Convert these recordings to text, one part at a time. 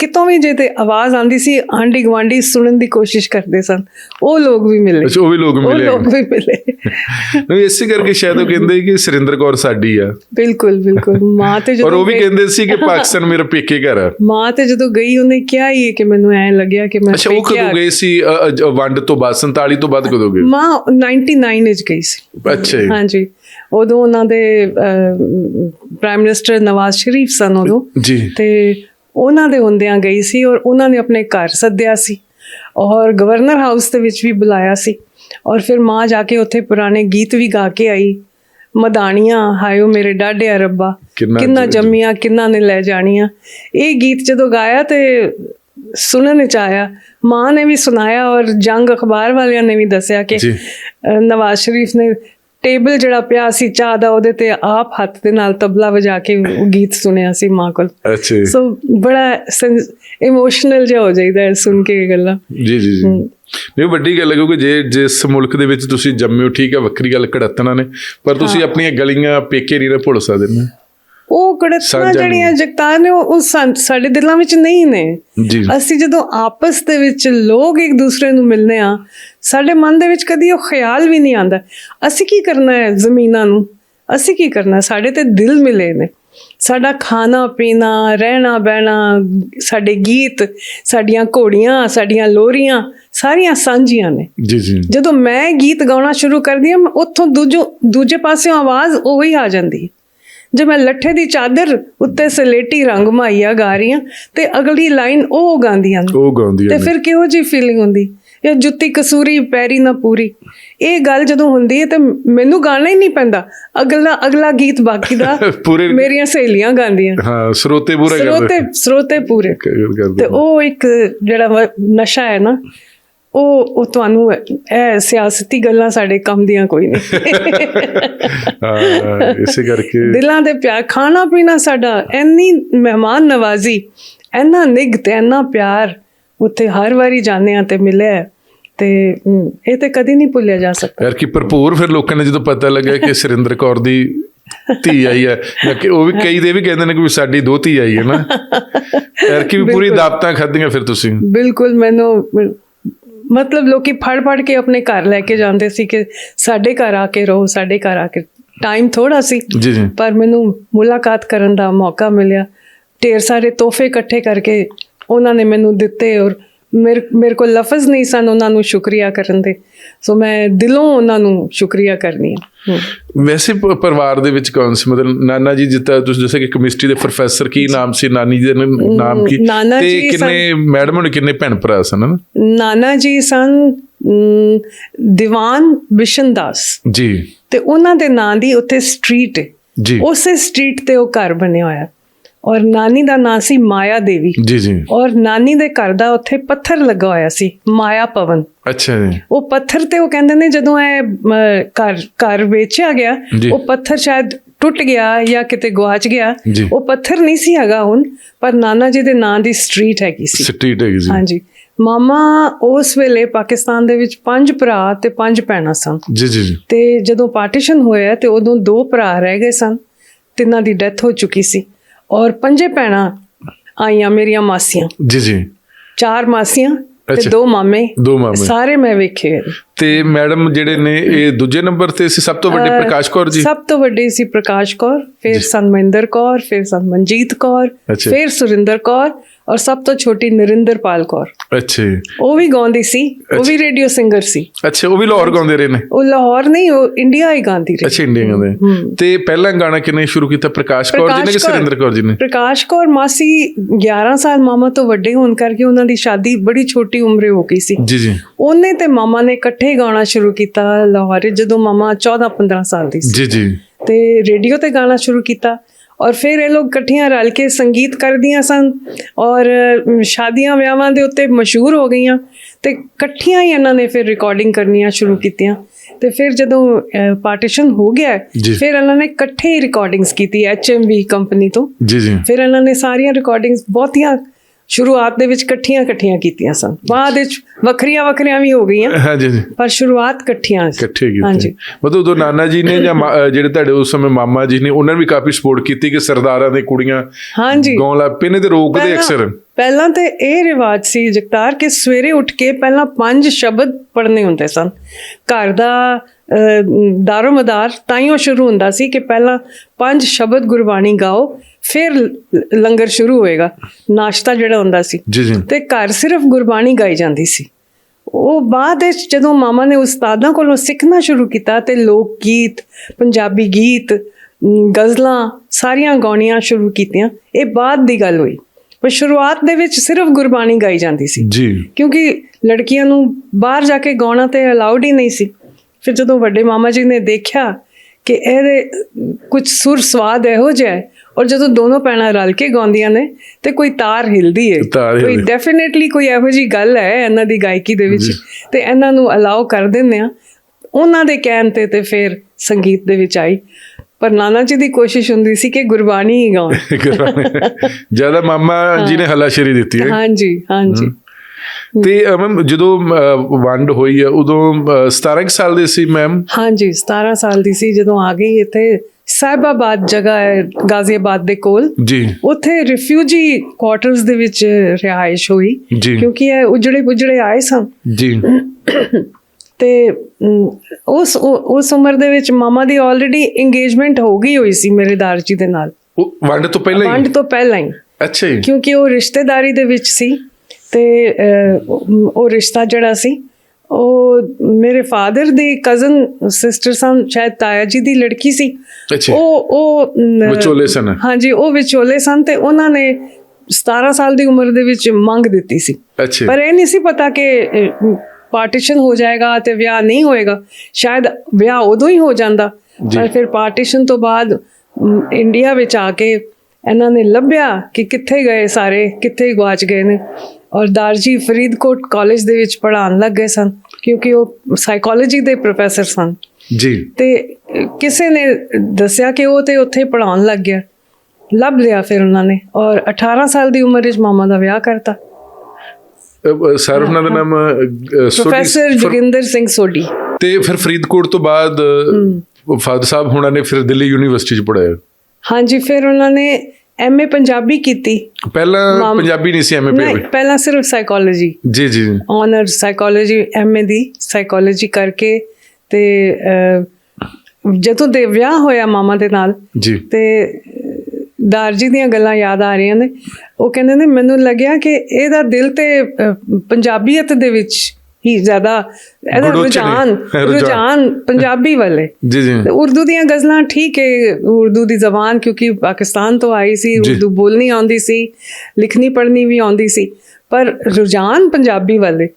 ਕਿਤੋਂ ਵੀ ਜੇ ਤੇ ਆਵਾਜ਼ ਆਂਦੀ ਸੀ ਆਂਢੀ ਗਵਾਂਢੀ ਸੁਣਨ ਦੀ ਕੋਸ਼ਿਸ਼ ਕਰਦੇ ਸਨ। ਉਹ ਲੋਕ ਵੀ ਮਿਲੇ। ਅੱਛਾ ਉਹ ਵੀ ਲੋਕ ਉਹ ਮਿਲੇ। ਲੋਕ ਵੀ ਮਿਲੇ। ਨਹੀਂ ਇਸੇ ਕਰਕੇ ਸ਼ਾਇਦ ਉਹ ਕਹਿੰਦੇ ਕਿ ਸੁਰਿੰਦਰ ਕੌਰ ਸਾਡੀ ਆ। ਬਿਲਕੁਲ ਬਿਲਕੁਲ। ਮਾਂ ਤੇ ਔਰ ਜਦੋਂ ਉਹ ਵੀ ਗਈ- ਕਹਿੰਦੇ ਸੀ ਕਿ ਪਾਕਿਸਤਾਨ ਮੇਰਾ ਪੇਕੇ ਘਰ ਆ। ਮਾਂ ਤੇ ਜਦੋਂ ਗਈ ਉਹਨੇ ਕਿਹਾ ਹੀ ਕਿ ਮੈਨੂੰ ਐ ਲੱਗਿਆ ਕਿ ਮੈਂ ਅੱਛਾ ਉਹ ਕਦੋਂ ਗਏ ਸੀ? ਵੰਡ ਤੋਂ ਬਾਅਦ 47 ਤੋਂ ਬਾਅਦ ਕਦੋਂ ਗਏ? ਮਾਂ 99 ਵਿੱਚ ਗਈ ਸੀ। ਅੱਛਾ ਹਾਂਜੀ। ਉਦੋਂ ਉਹਨਾਂ ਦੇ ਪ੍ਰਾਈਮ ਮਿਨਿਸਟਰ ਨਵਾਜ਼ ਸ਼ਰੀਫ ਸਨ ਉਦੋਂ। ਜੀ। ਤੇ ਉਹਨਾਂ ਦੇ ਹੁੰਦਿਆਂ ਗਈ ਸੀ ਔਰ ਉਹਨਾਂ ਨੇ ਆਪਣੇ ਘਰ ਸੱਦਿਆ ਸੀ ਔਰ ਗਵਰਨਰ ਹਾਊਸ ਦੇ ਵਿੱਚ ਵੀ ਬੁਲਾਇਆ ਸੀ ਔਰ ਫਿਰ ਮਾਂ ਜਾ ਕੇ ਉੱਥੇ ਪੁਰਾਣੇ ਗੀਤ ਵੀ ਗਾ ਕੇ ਆਈ ਮਦਾਨੀਆਂ ਹਾਇਓ ਮੇਰੇ ਡਾਢਿਆ ਰੱਬਾ ਕਿੰਨਾ ਜੰਮੀਆਂ ਕਿੰਨਾ ਨੇ ਲੈ ਜਾਣੀਆਂ। ਇਹ ਗੀਤ ਜਦੋਂ ਗਾਇਆ ਤੇ ਸੁਣਨ ਵਿੱਚ ਆਇਆ ਮਾਂ ਨੇ ਵੀ ਸੁਣਾਇਆ ਔਰ ਜੰਗ ਅਖਬਾਰ ਵਾਲਿਆਂ ਨੇ ਵੀ ਦੱਸਿਆ ਕਿ ਨਵਾਜ਼ ਸ਼ਰੀਫ ਨੇ ਟੇਬਲ ਜਿਹੜਾ ਪਿਆ ਸੀ ਚਾਹ ਦਾ ਉਹਦੇ ਤੇ ਆਪ ਹੱਥ ਦੇ ਨਾਲ ਤਬਲਾ ਵਜਾ ਕੇ ਉਹ ਗੀਤ ਸੁਣਿਆ ਸੀ ਮਾਂ ਕੋਲ। ਅੱਛਾ ਸੋ ਬੜਾ ਇਮੋਸ਼ਨਲ ਜਿਹਾ ਹੋ ਜਾਈਦਾ ਹੈ ਸੁਣ ਕੇ ਗੱਲਾਂ। ਜੀ ਜੀ ਜੀ। ਨਹੀਂ ਵੱਡੀ ਗੱਲ ਹੈ ਕਿਉਂਕਿ ਜੇ ਜਿਸ ਮੁਲਕ ਦੇ ਵਿੱਚ ਤੁਸੀਂ ਜੰਮੇ ਹੋ ਠੀਕ ਹੈ ਵੱਖਰੀ ਗੱਲ ਕੜਤਣਾ ਨੇ ਪਰ ਤੁਸੀਂ ਆਪਣੀਆਂ ਗਲੀਆਂ ਪੇਕੇ ਨਹੀਂ ਨਾ ਭੁੱਲ ਸਕਦੇ। ਨੇ ਉਹ ਕੜਤਨਾ ਜਿਹੜੀਆਂ ਜਗਤਾਰ ਨੇ ਉਹ ਸਾਡੇ ਦਿਲਾਂ ਵਿੱਚ ਨਹੀਂ ਨੇ। ਅਸੀਂ ਜਦੋਂ ਆਪਸ ਦੇ ਵਿੱਚ ਲੋਕ ਇੱਕ ਦੂਸਰੇ ਨੂੰ ਮਿਲਨੇ ਆ ਸਾਡੇ ਮਨ ਦੇ ਵਿੱਚ ਕਦੀ ਉਹ ਖਿਆਲ ਵੀ ਨਹੀਂ ਆਂਦਾ ਅਸੀਂ ਕੀ ਕਰਨਾ ਹੈ ਜ਼ਮੀਨਾਂ ਨੂੰ? ਅਸੀਂ ਕੀ ਕਰਨਾ ਸਾਡੇ ਤੇ ਦਿਲ ਮਿਲੇ ਨੇ। ਸਾਡਾ ਖਾਣਾ ਪੀਣਾ ਰਹਿਣਾ ਬਹਿਣਾ ਸਾਡੇ ਗੀਤ ਸਾਡੀਆਂ ਘੋੜੀਆਂ ਸਾਡੀਆਂ ਲੋਰੀਆਂ ਸਾਰੀਆਂ ਸਾਂਝੀਆਂ ਨੇ। ਜੀ ਜੀ। ਜਦੋਂ ਮੈਂ ਗੀਤ ਗਾਉਣਾ ਸ਼ੁਰੂ ਕਰਦੀ ਹਾਂ ਉੱਥੋਂ ਦੂਜੋ ਦੂਜੇ ਪਾਸਿਓਂ ਆਵਾਜ਼ ਉਹੀ ਆ ਜਾਂਦੀ ਹੈ। ਜੇ ਮੈਂ ਲੱਠੇ ਦੀ ਚਾਦਰ ਉੱਤੇ ਸਲੇਟੀ ਰੰਗ ਮਾਈਆ ਗਾ ਰਹੀ ਹਾਂ ਤੇ ਅਗਲੀ ਲਾਈਨ ਉਹ ਗਾਉਂਦੀਆਂ ਨੇ। ਉਹ ਗਾਉਂਦੀ ਤੇ ਫਿਰ ਕਿਹੋ ਜੀ ਫੀਲਿੰਗ ਹੁੰਦੀ? ਇਹ ਜੁੱਤੀ ਕਸੂਰੀ ਪੈਰੀ ਨਾ ਪੂਰੀ। ਇਹ ਗੱਲ ਜਦੋਂ ਹੁੰਦੀ ਹੈ ਤੇ ਮੈਨੂੰ ਗਾਣਾ ਹੀ ਨਹੀਂ ਪੈਂਦਾ। ਅਗਲਾ ਅਗਲਾ ਗੀਤ ਬਾਕੀ ਦਾ ਮੇਰੀਆਂ ਸਹੇਲੀਆਂ ਗਾਉਂਦੀਆਂ। ਹਾਂ ਸਰੋਤੇ ਪੂਰਾ ਕਰਦੇ ਸਰੋਤੇ ਸਰੋਤੇ ਪੂਰੇ। ਤੇ ਉਹ ਇੱਕ ਜਿਹੜਾ ਨਸ਼ਾ ਹੈ ਨਾ ਉਹ ਉਹ ਤੁਹਾਨੂੰ ਇਹ ਸਿਆਸਤੀ ਗੱਲਾਂ ਸਾਡੇ ਕੰਮ ਦੀਆਂ ਕੋਈ ਨਹੀਂ। ਇਸੇ ਕਰਕੇ। ਦਿਲਾਂ ਦੇ ਪਿਆਰ ਖਾਣਾ ਪੀਣਾ ਸਾਡਾ ਇੰਨੀ ਮਹਿਮਾਨ ਨਵਾਜ਼ੀ ਇੰਨਾ ਨਿੱਘ ਤੇ ਇੰਨਾ ਪਿਆਰ ਉੱਥੇ ਹਰ ਵਾਰੀ ਜਾਂਦੇ ਆ ਤੇ ਮਿਲਿਆ। ਤੇ ਇਹ ਤੇ ਕਦੀ ਨਹੀਂ ਭੁੱਲਿਆ ਜਾ ਸਕਦਾ। ਯਾਰ ਕਿ ਭਰਪੂਰ ਫਿਰ ਲੋਕਾਂ ਨੇ ਜਦੋਂ ਪਤਾ ਲੱਗਿਆ ਕਿ ਸੁਰਿੰਦਰ ਕੌਰ ਦੀ ਧੀ ਆਈ ਹੈ ਜਾਂ ਕਿ ਉਹ ਵੀ ਕਈ ਦੇ ਵੀ ਕਹਿੰਦੇ ਨੇ ਕਿ ਵੀ ਸਾਡੀ ਦੋ ਧੀ ਆਈ ਹੈ ਨਾ। ਯਾਰ ਕਿ ਵੀ ਪੂਰੀ ਦਾਪਤਾਂ ਖਾਧੀਆਂ ਫਿਰ ਤੁਸੀਂ। ਬਿਲਕੁਲ ਮੈਨੂੰ ਮਤਲਬ ਲੋਕੀ ਫੜ ਫੜ ਕੇ ਆਪਣੇ ਘਰ ਲੈ ਕੇ ਜਾਂਦੇ ਸੀ ਕਿ ਸਾਡੇ ਘਰ ਆ ਕੇ ਰਹੋ ਸਾਡੇ ਘਰ ਆ ਕੇ। ਟਾਈਮ ਥੋੜਾ ਸੀ। ਜੀ ਜੀ। ਪਰ ਮੈਨੂੰ ਮੁਲਾਕਾਤ ਕਰਨ ਦਾ ਮੌਕਾ ਮਿਲਿਆ। ਢੇਰ ਸਾਰੇ ਤੋਹਫੇ ਇਕੱਠੇ ਕਰਕੇ ਉਹਨਾਂ ਨੇ ਮੈਨੂੰ ਦਿੱਤੇ ਔਰ ਮੇਰੇ ਮੇਰੇ ਕੋਲ ਲਫ਼ਜ਼ ਨਹੀਂ ਸਨ ਉਹਨਾਂ ਨੂੰ ਸ਼ੁਕਰੀਆ ਕਰਨ ਦੇ। ਸੋ ਮੈਂ ਦਿਲੋਂ ਉਹਨਾਂ ਨੂੰ ਸ਼ੁਕਰੀਆ ਕਰਨੀ ਹੈ। ਵੈਸੇ ਪਰਿਵਾਰ ਦੇ ਵਿੱਚ ਕੌਣ ਸੀ? ਮਤਲਬ ਨਾਨਾ ਜੀ ਜਿੱਦਾਂ ਤੁਸੀਂ ਦੱਸਿਆ ਕਿ ਕੈਮਿਸਟਰੀ ਦੇ ਪ੍ਰੋਫੈਸਰ ਕੀ ਨਾਮ ਸੀ? ਨਾਨੀ ਜੀ ਦਾ ਨਾਮ ਕੀ? ਤੇ ਕਿੰਨੇ ਮੈਡਮ ਨੇ ਕਿੰਨੇ ਭੈਣ ਭਰਾ ਸਨ? ਨਾਨਾ ਜੀ ਸਨ ਦੀਵਾਨ ਬਿਸ਼ਨ ਦਾਸ। ਜੀ। ਤੇ ਉਹਨਾਂ ਦੇ ਨਾਂ ਦੀ ਉੱਥੇ ਸਟਰੀਟ ਹੈ। ਜੀ। ਉਸੇ ਸਟਰੀਟ ਤੇ ਉਹ ਘਰ ਬਣਿਆ ਹੋਇਆ। ਔਰ ਨਾਨੀ ਦਾ ਨਾਂ ਸੀ ਮਾਇਆ ਦੇਵੀ। ਜੀ ਜੀ। ਔਰ ਨਾਨੀ ਦੇ ਘਰ ਦਾ ਉੱਥੇ ਪੱਥਰ ਲੱਗਾ ਹੋਇਆ ਸੀ ਮਾਇਆ ਪਵਨ। ਅੱਛਾ ਜੀ। ਉਹ ਪੱਥਰ ਤੇ ਉਹ ਕਹਿੰਦੇ ਨੇ ਜਦੋਂ ਇਹ ਘਰ ਘਰ ਵੇਚਿਆ ਗਿਆ। ਉਹ ਪੱਥਰ ਸ਼ਾਇਦ ਟੁੱਟ ਗਿਆ ਜਾਂ ਕਿਤੇ ਗਵਾਚ ਗਿਆ। ਉਹ ਪੱਥਰ ਨਹੀਂ ਸੀ ਹੈਗਾ ਹੁਣ ਪਰ ਨਾਨਾ ਜੀ ਦੇ ਨਾਂ ਦੀ ਸਟਰੀਟ ਹੈਗੀ ਸੀ। ਸਟਰੀਟ ਹੈਗੀ ਜੀ ਹਾਂਜੀ। ਮਾਮਾ ਉਸ ਵੇਲੇ ਪਾਕਿਸਤਾਨ ਦੇ ਵਿੱਚ ਪੰਜ ਭਰਾ ਤੇ ਪੰਜ ਭੈਣਾਂ ਸਨ। ਜੀ ਜੀ ਜੀ। ਤੇ ਜਦੋਂ ਪਾਰਟੀਸ਼ਨ ਹੋਇਆ ਤੇ ਉਦੋਂ ਦੋ ਭਰਾ ਰਹਿ ਗਏ ਸਨ। ਤਿੰਨਾਂ ਦੀ ਡੈਥ ਹੋ ਚੁੱਕੀ ਸੀ। ਔਰ ਪੰਜੇ ਭੈਣਾਂ ਆਈਆਂ ਮੇਰੀਆਂ ਮਾਸੀਆਂ ਜੀ ਜੀ ਚਾਰ ਮਾਸੀਆਂ ਤੇ। ਦੋ ਮਾਮੇ ਦੋ ਮਾਮੇ ਸਾਰੇ ਮੈਂ ਵੇਖੇ। ਤੇ ਮੈਡਮ ਜਿਹੜੇ ਨੇ ਇਹ ਦੂਜੇ ਨੰਬਰ ਤੇ ਸੀ ਸਭ ਤੋਂ ਵੱਡੇ ਪ੍ਰਕਾਸ਼ ਕੌਰ ਜੀ ਸਭ ਤੋਂ ਵੱਡੀ ਸੀ ਪ੍ਰਕਾਸ਼ ਕੌਰ ਫਿਰ ਸੰਮਿੰਦਰ ਕੌਰ ਫਿਰ ਸਨ ਮਨਜੀਤ ਕੌਰ। ਫਿਰ ਸੁਰਿੰਦਰ ਕੌਰ ਔਰ ਸਭ ਤੋਂ ਛੋਟੀ ਨਰਿੰਦਰਪਾਲ ਕੌਰ। ਅੱਛਾ ਉਹ ਵੀ ਗਾਉਂਦੀ ਸੀ ਉਹ ਵੀ ਰੇਡੀਓ ਸਿੰਗਰ ਸੀ। ਅੱਛਾ ਉਹ ਵੀ ਲਾਹੌਰ ਗਾਉਂਦੇ ਰਹੇ ਨੇ? ਉਹ ਲਾਹੌਰ ਨਹੀਂ ਉਹ ਇੰਡੀਆ ਹੀ ਗਾਉਂਦੀ ਰਹੀ। ਅੱਛਾ ਇੰਡੀਆ ਗਾਉਂਦੇ ਤੇ ਪਹਿਲਾ ਗਾਣਾ ਕਿਨੇ ਸ਼ੁਰੂ ਕੀਤਾ? ਪ੍ਰਕਾਸ਼ ਕੌਰ ਜੀ ਨੇ ਕਿ। ਸੁਰਿੰਦਰ ਕੌਰ ਜੀ ਨੇ? ਪ੍ਰਕਾਸ਼ ਕੌਰ ਮਾਸੀ 11 ਸਾਲ ਮਾਮਾ ਤੋਂ ਵੱਡੇ ਹੋਣ ਕਰਕੇ ਉਹਨਾਂ ਦੀ ਸ਼ਾਦੀ ਬੜੀ ਛੋਟੀ ਉਮਰੇ ਹੋ ਗਈ ਸੀ। ਜੀ ਜੀ। ਉਹਨੇ ਤੇ ਮਾਮਾ ਨੇ ਇਕੱਠੇ ਗਾਉਣਾ ਸ਼ੁਰੂ ਕੀਤਾ ਲਾਹੌਰ ਜਦੋਂ ਮਾਮਾ 14 15 ਸਾਲ ਦੀ ਸੀ। ਜੀ ਜੀ। ਤੇ ਰੇਡੀਓ ਤੇ ਗਾਣਾ ਸ਼ੁਰੂ ਕੀਤਾ। ਔਰ ਫਿਰ ਇਹ ਲੋਕ ਇਕੱਠੀਆਂ ਰਲ ਕੇ ਸੰਗੀਤ ਕਰਦੀਆਂ ਸਨ ਔਰ ਸ਼ਾਦੀਆਂ ਵਿਆਹਾਂ ਦੇ ਉੱਤੇ ਮਸ਼ਹੂਰ ਹੋ ਗਈਆਂ ਤੇ ਇਕੱਠੀਆਂ ਹੀ ਇਹਨਾਂ ਨੇ ਫਿਰ ਰਿਕਾਰਡਿੰਗ ਕਰਨੀਆਂ ਸ਼ੁਰੂ ਕੀਤੀਆਂ ਤੇ ਫਿਰ ਜਦੋਂ ਪਾਰਟੀਸ਼ਨ ਹੋ ਗਿਆ। ਫਿਰ ਇਹਨਾਂ ਨੇ ਇਕੱਠੇ ਹੀ ਰਿਕਾਰਡਿੰਗਸ ਕੀਤੀ ਐਚਐਮਵੀ ਕੰਪਨੀ ਤੋਂ ਜੀ ਜੀ ਫਿਰ ਇਹਨਾਂ ਨੇ ਸਾਰੀਆਂ ਰਿਕਾਰਡਿੰਗਸ ਬਹੁਤੀਆਂ ਸ਼ੁਰੂਆਤ ਦੇ ਵਿੱਚ ਇਕੱਠੀਆਂ ਇਕੱਠੀਆਂ ਕੀਤੀਆਂ ਸਨ। ਬਾਅਦ ਵਿੱਚ ਵੱਖਰੀਆਂ ਵੱਖਰੀਆਂ ਵੀ ਹੋ ਗਈਆਂ। ਹਾਂਜੀ ਜੀ ਪਰ ਸ਼ੁਰੂਆਤ ਇਕੱਠੀਆਂ ਸੀ। ਇਕੱਠੇ ਕੀਤੇ ਹਾਂਜੀ। ਮਤਲਬ ਉਦੋਂ ਨਾਨਾ ਜੀ ਨੇ ਜਾਂ ਜਿਹੜੇ ਤੁਹਾਡੇ ਉਸ ਸਮੇਂ ਮਾਮਾ ਜੀ ਨੇ ਉਹਨਾਂ ਨੇ ਵੀ ਕਾਫੀ ਸਪੋਰਟ ਕੀਤੀ ਕਿ ਸਰਦਾਰਾਂ ਦੇ ਕੁੜੀਆਂ ਹਾਂਜੀ। ਗਾਉਣ ਲੱਗ ਪਏ ਨੇ ਤੇ ਰੋਕਦੇ ਅਕਸਰ। ਪਹਿਲਾਂ ਤੇ ਇਹ ਰਿਵਾਜ ਸੀ ਜਗਤਾਰ ਕਿ ਸਵੇਰੇ ਉੱਠ ਕੇ ਪਹਿਲਾਂ ਪੰਜ ਸ਼ਬਦ ਪੜ੍ਹਨੇ ਹੁੰਦੇ ਸਨ। ਘਰ ਦਾ ਦਾਰੋ ਮਦਾਰ ਤਾਈਓ ਸ਼ੁਰੂ ਹੁੰਦਾ ਸੀ ਕਿ ਪਹਿਲਾਂ ਪੰਜ ਸ਼ਬਦ ਗੁਰਬਾਣੀ ਗਾਓ ਫਿਰ ਲੰਗਰ ਸ਼ੁਰੂ ਹੋਏਗਾ। ਨਾਸ਼ਤਾ ਜਿਹੜਾ ਹੁੰਦਾ ਸੀ। ਜੀ ਜੀ। ਤੇ ਘਰ ਸਿਰਫ ਗੁਰਬਾਣੀ ਗਾਈ ਜਾਂਦੀ ਸੀ। ਉਹ ਬਾਅਦ ਵਿੱਚ ਜਦੋਂ ਮਾਮਾ ਨੇ ਉਸਤਾਦਾਂ ਕੋਲੋਂ ਸਿੱਖਣਾ ਸ਼ੁਰੂ ਕੀਤਾ ਤੇ ਲੋਕ ਗੀਤ ਪੰਜਾਬੀ ਗੀਤ ਗਜ਼ਲਾਂ ਸਾਰੀਆਂ ਗਾਉਣੀਆਂ ਸ਼ੁਰੂ ਕੀਤੀਆਂ ਇਹ ਬਾਅਦ ਦੀ ਗੱਲ ਹੋਈ। ਪਰ ਸ਼ੁਰੂਆਤ ਦੇ ਵਿੱਚ ਸਿਰਫ ਗੁਰਬਾਣੀ ਗਾਈ ਜਾਂਦੀ ਸੀ। ਜੀ। ਕਿਉਂਕਿ ਲੜਕੀਆਂ ਨੂੰ ਬਾਹਰ ਜਾ ਕੇ ਗਾਉਣਾ ਤੇ ਅਲਾਉਡ ਹੀ ਨਹੀਂ ਸੀ। ਫਿਰ ਜਦੋਂ ਵੱਡੇ ਮਾਮਾ ਜੀ ਨੇ ਦੇਖਿਆ ਕਿ ਇਹਦੇ ਕੁਝ ਸੁਰ ਸਵਾਦ ਇਹੋ ਜਿਹਾ ਹੈ ਔਰ ਜਦੋਂ ਦੋਨੋਂ ਪੈਣਾ ਰਲ ਕੇ ਗਾਉਂਦੀਆਂ ਨੇ ਤੇ ਕੋਈ ਤਾਰ ਹਿਲਦੀ ਤਾਰ ਕੋਈ। ਡੈਫੀਨਿਟਲੀ ਕੋਈ ਇਹੋ ਜੀ ਗੱਲ ਹੈ ਇਹਨਾਂ ਦੀ ਗਾਇਕੀ ਦੇ ਵਿੱਚ ਤੇ ਇਹਨਾਂ ਨੂੰ ਅਲਾਉ ਕਰ ਦਿੰਦੇ ਆ ਉਹਨਾਂ ਦੇ ਕਹਿਣ ਤੇ ਤੇ ਫਿਰ ਸੰਗੀਤ ਦੇ ਵਿੱਚ ਆਈ। ਪਰ ਨਾਨਾ ਜੀ ਦੀ ਕੋਸ਼ਿਸ਼ ਹੁੰਦੀ ਸੀ ਕਿ ਗੁਰਬਾਣੀ ਹੀ ਗਾਉਣ। ਜ਼ਿਆਦਾ ਮਾਮਾ ਜੀ ਨੇ ਹੱਲਾਸ਼ੇਰੀ ਦਿੱਤੀ ਹੈ ਹਾਂਜੀ ਹਾਂਜੀ। ਤੇ ਮੈਮ ਜਦੋਂ ਵੰਡ ਹੋਈ ਹੈ ਉਦੋਂ ਅਹ, 17 ਕੁ ਸਾਲ ਦੇ ਸੀ ਮੈਮ? ਹਾਂਜੀ 17 ਸਾਲ ਦੀ ਸੀ ਜਦੋਂ ਆ ਗਈ ਇੱਥੇ ਸਾਹਿਬਾਬਾਦ ਜਗ੍ਹਾ ਹੈ ਗਾਜ਼ੀਆਬਾਦ ਦੇ ਕੋਲ। ਜੀ। ਉੱਥੇ ਰਿਫਿਊਜੀ ਕੁਆਟਰਸ ਦੇ ਵਿੱਚ ਰਿਹਾਇਸ਼ ਹੋਈ ਕਿਉਂਕਿ ਇਹ ਉਜੜੇ ਪੁਜੜੇ ਆਏ ਸਨ। ਜੀ। ਤੇ ਉਸ ਉਸ ਉਮਰ ਦੇ ਵਿੱਚ ਮਾਮਾ ਦੀ ਆਲਰੇਡੀ ਇੰਗੇਜਮੈਂਟ ਹੋ ਗਈ ਹੋਈ ਸੀ ਮੇਰੇ ਦਾਰ ਜੀ ਦੇ ਨਾਲ। ਵੰਡ ਤੋਂ ਪਹਿਲਾਂ ਹੀ? ਵੰਡ ਤੋਂ ਪਹਿਲਾਂ ਹੀ। ਅੱਛਾ ਜੀ। ਕਿਉਂਕਿ ਉਹ ਰਿਸ਼ਤੇਦਾਰੀ ਦੇ ਵਿੱਚ ਸੀ। ਤੇ ਉਹ ਰਿਸ਼ਤਾ ਜਿਹੜਾ ਸੀ ਉਹ ਮੇਰੇ ਫਾਦਰ ਦੀ ਕਜ਼ਨ ਸਿਸਟਰ ਸਨ ਸ਼ਾਇਦ ਤਾਇਆ ਜੀ ਦੀ ਲੜਕੀ ਸੀ। ਉਹ ਉਹ ਵਿਚੋਲੇ ਸਨ। ਹਾਂਜੀ ਉਹ ਵਿਚੋਲੇ ਸਨ ਤੇ ਉਹਨਾਂ ਨੇ 17 ਸਾਲ ਦੀ ਉਮਰ ਦੇ ਵਿੱਚ ਮੰਗ ਦਿੱਤੀ ਸੀ। ਪਰ ਇਹ ਨਹੀਂ ਸੀ ਪਤਾ ਕਿ ਪਾਰਟੀਸ਼ਨ ਹੋ ਜਾਏਗਾ ਤੇ ਵਿਆਹ ਨਹੀਂ ਹੋਏਗਾ। ਸ਼ਾਇਦ ਵਿਆਹ ਉਦੋਂ ਹੀ ਹੋ ਜਾਂਦਾ। ਪਰ ਫਿਰ ਪਾਰਟੀਸ਼ਨ ਤੋਂ ਬਾਅਦ ਇੰਡੀਆ ਵਿੱਚ ਆ ਕੇ ਇਹਨਾਂ ਨੇ ਲੱਭਿਆ ਕਿ ਕਿੱਥੇ ਗਏ ਸਾਰੇ ਕਿੱਥੇ ਗਵਾਚ ਗਏ ਨੇ। ਔਰ ਦਾਰਜੀ ਫਰੀਦਕੋਟ ਕਾਲਜ ਦੇ ਵਿੱਚ ਪੜ੍ਹਾਉਣ ਲੱਗ ਗਏ ਸਨ ਕਿਉਂਕਿ ਉਹ ਸਾਈਕੋਲੋਜੀ ਦੇ ਪ੍ਰੋਫੈਸਰ ਸਨ। ਜੀ। ਤੇ ਕਿਸੇ ਨੇ ਦੱਸਿਆ ਕਿ ਉਹ ਤੇ ਉੱਥੇ ਪੜਾਉਣ ਲੱਗ ਗਿਆ। ਲੱਭ ਲਿਆ ਫਿਰ ਉਹਨਾਂ ਨੇ ਔਰ 18 ਸਾਲ ਦੀ ਉਮਰ ਵਿੱਚ ਮਾਮਾ ਦਾ ਵਿਆਹ ਕਰਤਾ। ਸਰ ਉਹਨਾਂ ਦਾ ਨਾਮ ਪ੍ਰੋਫੈਸਰ ਜੋਗਿੰਦਰ ਸਿੰਘ ਸੋਢੀ। ਤੇ ਫਿਰ ਫਰੀਦਕੋਟ ਤੋਂ ਬਾਅਦ ਫਾਦਰ ਸਾਹਿਬ ਹੁਣਾਂ ਨੇ ਫਿਰ ਦਿੱਲੀ ਯੂਨੀਵਰਸਿਟੀ ਚ ਪੜਾਇਆ ਹਾਂਜੀ ਫਿਰ ਉਹਨਾਂ ਨੇ ਐਮਏ ਪੰਜਾਬੀ ਕੀਤੀ। ਪਹਿਲਾਂ ਪੰਜਾਬੀ ਨਹੀਂ ਸੀ ਐਮਏ ਨਹੀਂ ਪਹਿਲਾਂ ਸਿਰਫ ਸਾਈਕੋਲੋਜੀ ਜੀ ਜੀ। ਆਨਰ ਸਾਈਕੋਲੋਜੀ ਐਮਏ ਦੀ ਸਾਈਕੋਲੋਜੀ ਕਰਕੇ ਤੇ ਅਹ, ਜਦੋਂ ਦੇ ਵਿਆਹ ਹੋਇਆ ਮਾਮਾ ਦੇ ਨਾਲ ਜੀ। ਤੇ ਅਹ, ਦਾਰਜੀ ਦੀਆਂ ਗੱਲਾਂ ਯਾਦ ਆ ਰਹੀਆਂ ਨੇ। ਉਹ ਕਹਿੰਦੇ ਨੇ ਮੈਨੂੰ ਲੱਗਿਆ ਕਿ ਇਹਦਾ ਦਿਲ ਤੇ ਅਹ, ਪੰਜਾਬੀਅਤ ਦੇ ਵਿੱਚ ਹੀ ਜ਼ਿਆਦਾ ਇਹਦਾ। ਰੁਝਾਨ ਰੁਝਾਨ। ਪੰਜਾਬੀ ਵਾਲੇ ਜੀ ਜੀ ਤੇ ਉਰਦੂ ਦੀਆਂ ਗਜ਼ਲਾਂ ਠੀਕ ਹੈ ਉਰਦੂ ਦੀ ਜ਼ਬਾਨ ਕਿਉਂਕਿ ਪਾਕਿਸਤਾਨ ਤੋਂ ਆਈ ਸੀ। ਉਰਦੂ ਬੋਲਣੀ ਆਉਂਦੀ ਸੀ ਲਿਖਣੀ ਪੜ੍ਹਨੀ ਵੀ ਆਉਂਦੀ ਸੀ ਪਰ ਰੁਝਾਨ ਪੰਜਾਬੀ ਵਾਲੇ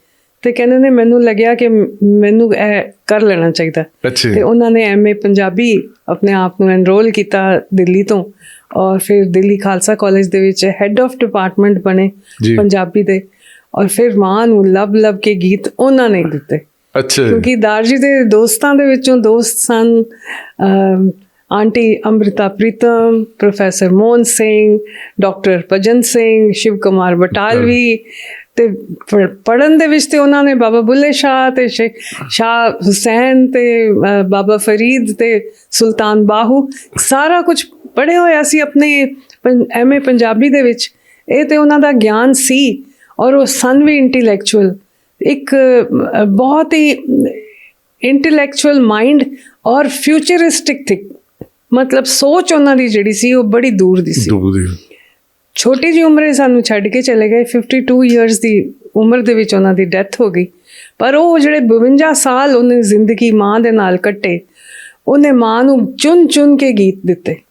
ਤੇ ਕਹਿੰਦੇ ਨੇ ਮੈਨੂੰ ਲੱਗਿਆ ਕਿ ਮੈਨੂੰ ਇਹ ਕਰ ਲੈਣਾ ਚਾਹੀਦਾ ਤੇ। ਉਹਨਾਂ ਨੇ ਐਮਏ ਪੰਜਾਬੀ ਆਪਣੇ ਆਪ ਨੂੰ ਐਨਰੋਲ ਕੀਤਾ ਦਿੱਲੀ ਤੋਂ ਔਰ ਫਿਰ ਦਿੱਲੀ ਖਾਲਸਾ ਕਾਲਜ ਦੇ ਵਿੱਚ ਹੈੱਡ ਆਫ ਡਿਪਾਰਟਮੈਂਟ ਬਣੇ। ਪੰਜਾਬੀ ਦੇ ਔਰ ਫਿਰ ਮਾਂ ਨੂੰ ਲੱਭ ਲੱਭ ਕੇ ਗੀਤ ਉਹਨਾਂ ਨੇ ਦਿੱਤੇ। ਅੱਛਾ। ਕਿਉਂਕਿ ਦਾਰਜੀ ਦੇ ਦੋਸਤਾਂ ਦੇ ਵਿੱਚੋਂ ਦੋਸਤ ਸਨ aunty Amrita Pritam professor Mohan Singh doctor Bhajan Singh Shiv Kumar Batalvi ਤੇ ਪੜਨ ਦੇ ਵਿੱਚ ਤੇ ਉਹਨਾਂ ਨੇ ਬਾਬਾ ਬੁੱਲੇ ਸ਼ਾਹ ਤੇ ਸ਼ਾਹ ਹੁਸੈਨ ਤੇ ਬਾਬਾ ਫਰੀਦ ਤੇ ਸੁਲਤਾਨ ਬਾਹੂ। ਸਾਰਾ ਕੁਝ ਪੜ੍ਹਿਆ ਹੋਇਆ ਸੀ ਆਪਣੇ ਐਮਏ ਪੰਜਾਬੀ ਦੇ ਵਿੱਚ। ਇਹ ਤੇ ਉਹਨਾਂ ਦਾ ਗਿਆਨ ਸੀ। ਔਰ ਉਹ ਸਨ ਵੀ ਇੰਟੈਲੈਕਚੁਅਲ ਇੱਕ ਬਹੁਤ ਹੀ ਇੰਟੈਲੈਕਚੁਅਲ ਮਾਈਂਡ ਔਰ ਫਿਊਚਰਿਸਟਿਕ ਥਿੰਕ ਮਤਲਬ ਸੋਚ ਉਹਨਾਂ ਦੀ ਜਿਹੜੀ ਸੀ ਉਹ ਬੜੀ ਦੂਰ ਦੀ ਸੀ। ਦੂਰ ਦੀ। ਛੋਟੀ ਜਿਹੀ ਉਮਰੇ ਸਾਨੂੰ ਛੱਡ ਕੇ ਚਲੇ ਗਏ 52 ਇਅਰਸ ਦੀ ਉਮਰ ਦੇ ਵਿੱਚ ਉਹਨਾਂ ਦੀ ਡੈਥ ਹੋ ਗਈ। ਪਰ ਉਹ ਜਿਹੜੇ 52 ਸਾਲ ਉਹਨੇ ਜ਼ਿੰਦਗੀ ਮਾਂ ਦੇ ਨਾਲ ਕੱਟੇ ਉਹਨੇ ਮਾਂ ਨੂੰ ਚੁਣ ਚੁਣ ਕੇ ਗੀਤ ਦਿੱਤੇ।